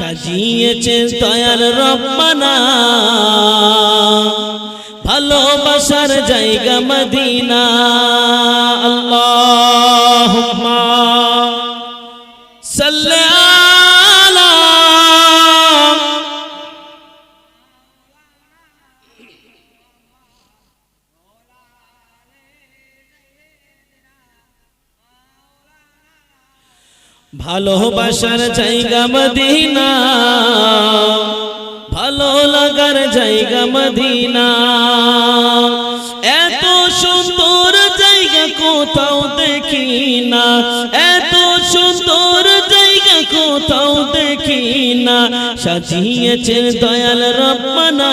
সাজিয়েছে দয়াল রব্বানা। ভালোবাসার জায়গা মদিনা। ভালোবাসার জায়গা মদিনা। ভালো লাগার জায়গা মদিনা। এত সুন্দর জায়গা কোথাও দেখি না এত সুন্দর জায়গা কোথাও দেখি না সাজিয়েছে দয়াল রব্বানা।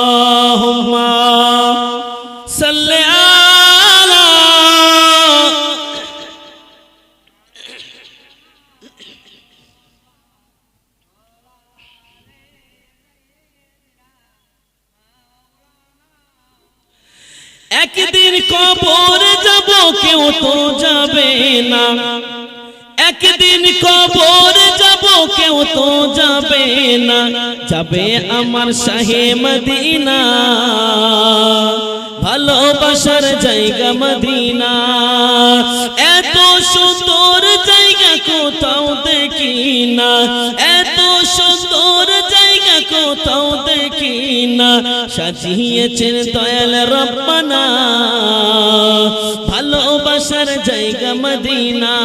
একদিন কবর যাব, কেউ তো যাবে না। একদিন কবর যাব, কেউ তো যাবে না। যাবে আমার শাহে মদিনা, ভালোবাসার জায়গা মদিনা। এত সুন্দর জায়গা কোথাও দেখি না, এত সুন্দর কোথাও দেখি না সাজিয়েছেন দয়াল রব্বানা। ভালোবাসার জায়গা মদিনা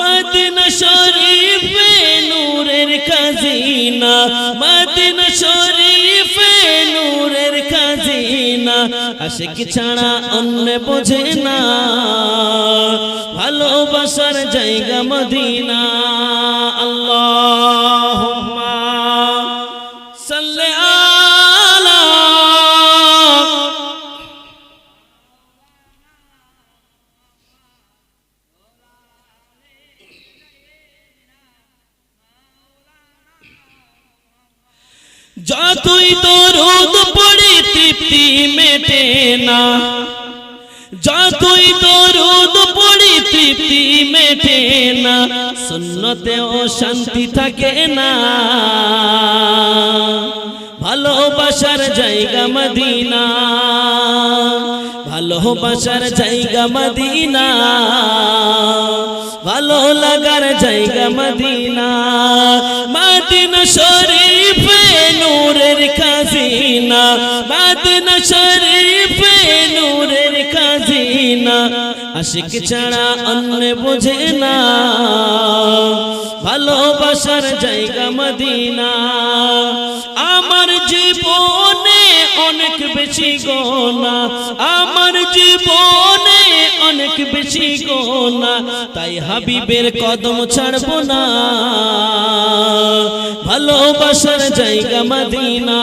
মদিনা শরীফে নূরের খাজিনা, মদিনা শরীফে নূরের খাজিনা। আশিক ছাড়া অন্য বোঝে না, ভালোবাসার জায়গা মদিনা। যতই দরুদ পড়ে তৃপ্তি মেটে না। যতই দরুদ পড়ি তৃপ্তি মেটে না সুন্নতেও শান্তি থাকে না। ভালোবাসার জায়গা মদিনা। ভালোবাসার জায়গা মদিনা। ভালো লাগার জায়গা মদিনা। মদিনা নূরের খাজিনা মদিনা শরীফে, নূরের খাজিনা। আশিক ছাড়া অন্য বোঝে না। ভালোবাসার জায়গা মদিনা। আমার জীবনে অনেক বেশি গোনা। আমার জীবনে অনেক বেশি গোনা। তাই হাবিবের কদম ছাড়ব না। ভালোবাসার জায়গা মদিনা।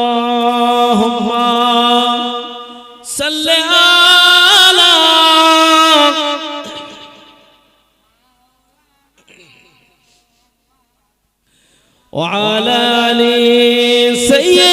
وعلى علي سيد